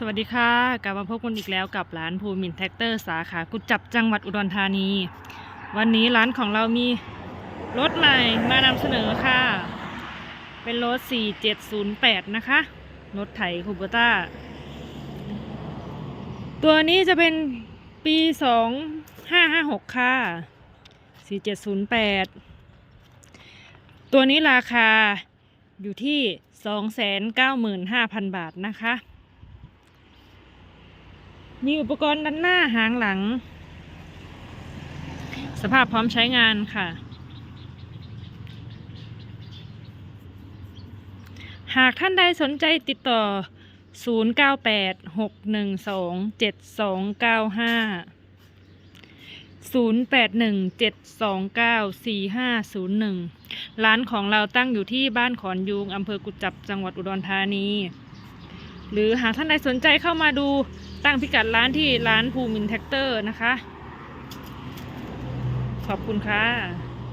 สวัสดีค่ะกลับมาพบกันอีกแล้วกับร้านภูมินแท็กเตอร์สาขากุจับจังหวัดอุดรธานี วันนี้ร้านของเรามีรถใหม่มานำเสนอค่ะ เป็นรถ 4708 นะคะ รถไถคูเบต้า ตัวนี้จะเป็นปี 2556 ค่ะ 4708 ตัวนี้ราคาอยู่ที่ 295,000 บาทนะคะ มีอุปกรณ์ด้านหน้าหางหลัง สภาพพร้อมใช้งานค่ะ หากท่านใดสนใจติดต่อ0816127295ร้านของเราตั้งอยู่ที่บ้านขอนยูงอำเภอกุจจับจังหวัดอุดรธานี หรือหากท่านใดสนใจเข้ามาดู ตั้งพิกัดร้านที่ร้านภูมินแท็กเตอร์นะคะ ขอบคุณค่ะ